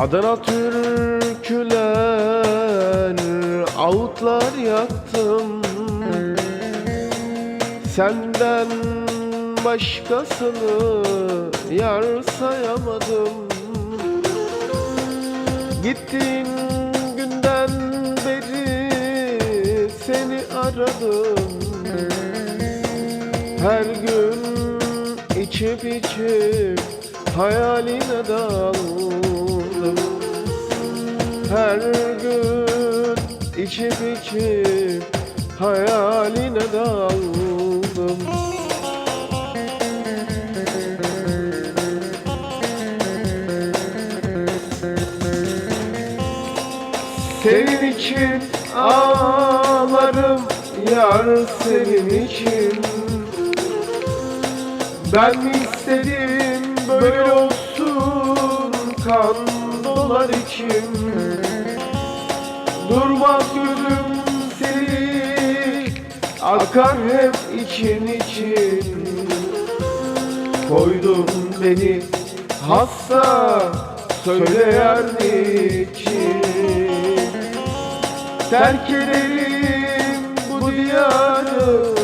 Adana türküler Ağıtlar yaktım. Senden başkasını Yar sayamadım. Gittiğin günden beri Seni aradım. Her gün içip içip Hayaline daldım Her gün içip içip Hayaline daldım. Senin için ağlarım Yar senin için. Ben mi istedim böyle olsun kan dolar içim Durmaz gözüm seni akar hep için için. Koydun beni hasta söyleyen için. Terk ederim bu diyarı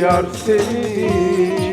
yar senin